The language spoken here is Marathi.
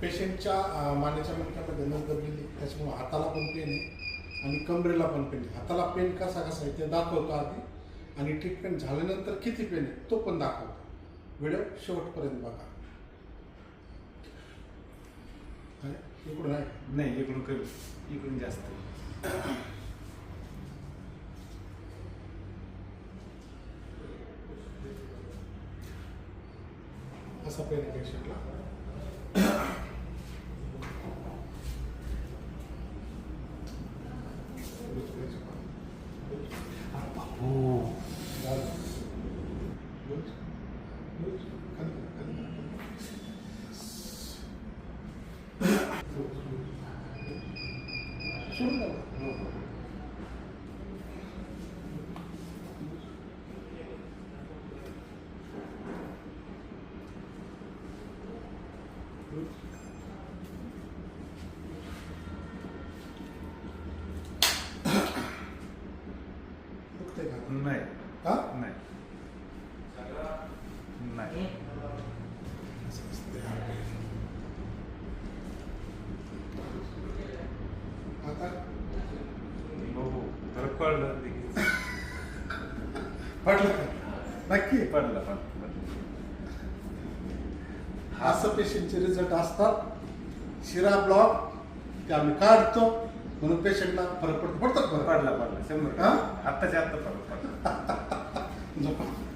पेशंटच्या मानेच्या मणक्यामध्ये नस दबलेली त्याच्यामुळे हाताला पण पेन आहे आणि कमरेला पण पेन आहे. हाताला पेन कसा कसा आहे ते दाखवतो आधी आणि ट्रीटमेंट झाल्यानंतर किती पेन आहे तो पण दाखवतो. व्हिडिओ शेवटपर्यंत बघा? इकडून आहे नाही इकडून कमी. इकडून जास्त. असा पेन आहे पेशंटला. うまい。あ？うまい。हो हो फरक पडला नक्की पडला पडला असं पेशंटचे रिझल्ट असतात. शिरा ब्लॉक ते आम्ही काढतो. म्हणून पेशंटला फरक पडतो. पडतात फरक पडला पडला. शंभर हा? आत्ताच्या आत्ता फरक पडला.